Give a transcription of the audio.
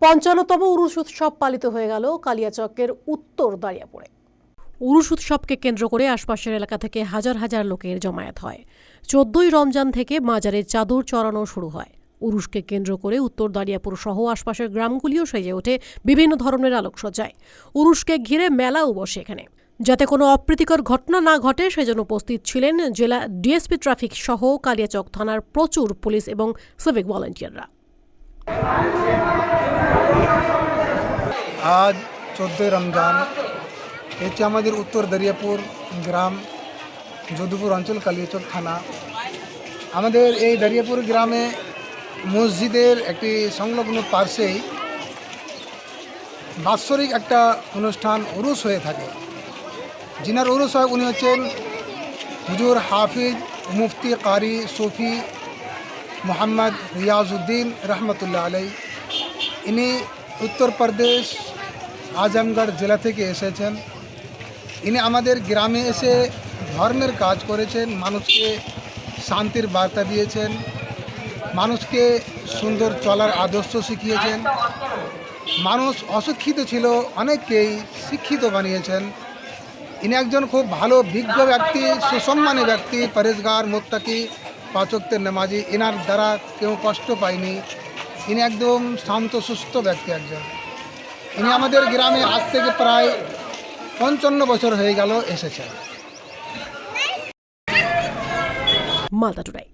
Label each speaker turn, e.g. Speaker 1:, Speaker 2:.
Speaker 1: পঞ্চান্নতম উরুষ উৎসব পালিত হয়ে গেল কালিয়াচকের উত্তর দাঁড়িয়াপুরে উরুষ উৎসবকে কেন্দ্র করে আশপাশের এলাকা থেকে হাজার হাজার লোকের জমায়েত হয়। চোদ্দই রমজান থেকে মাজারে চাদর চড়ানো শুরু হয়। উরুষকে কেন্দ্র করে উত্তর দাঁড়িয়াপুর সহ আশপাশের গ্রামগুলিও সেজে ওঠে বিভিন্ন ধরনের আলোকসজ্জায়। উরুষকে ঘিরে মেলাও বসে এখানে। যাতে কোনো অপ্রীতিকর ঘটনা না ঘটে, সেজন্য উপস্থিত ছিলেন জেলা ডিএসপি ট্রাফিক সহ কালিয়াচক থানার প্রচুর পুলিশ এবং সিভিক ভলান্টিয়াররা।
Speaker 2: আজ চোদ্দোই রমজান। এটি আমাদের উত্তর দরিয়াপুর গ্রাম, যদুপুর অঞ্চল কালিয়াচক থানা। আমাদের এই দরিয়াপুর গ্রামে মসজিদের একটি সংলগ্ন পার্শ্বেই বাৎসরিক একটা অনুষ্ঠান উরুস হয়ে থাকে। যিনার উরুস হয় উনি হচ্ছেন হুজুর হাফিজ মুফতি কারি সুফি মোহাম্মদ রিয়াজউদ্দিন রহমতুল্লাহ আলাই ইনি উত্তরপ্রদেশ আজমগড় জেলা থেকে এসেছেন। ইনি আমাদের গ্রামে এসে ধর্মের কাজ করেছেন, মানুষকে শান্তির বার্তা দিয়েছেন, মানুষকে সুন্দর চলার আদর্শ শিখিয়েছেন। মানুষ অশিক্ষিত ছিল, অনেককেই শিক্ষিত বানিয়েছেন। ইনি একজন খুব ভালো, বিজ্ঞ ব্যক্তি, সুসম্মানী ব্যক্তি, পরেশগার মোত্তাকি পাচকদের নামাজি এনার দ্বারা কেউ কষ্ট পায়নি। ইনি একদম শান্ত, সুস্থ ব্যক্তি একজন। ইনি আমাদের গ্রামে আজ থেকে প্রায় পঞ্চান্ন বছর হয়ে গেল এসেছেন।
Speaker 1: মালদা টুডাই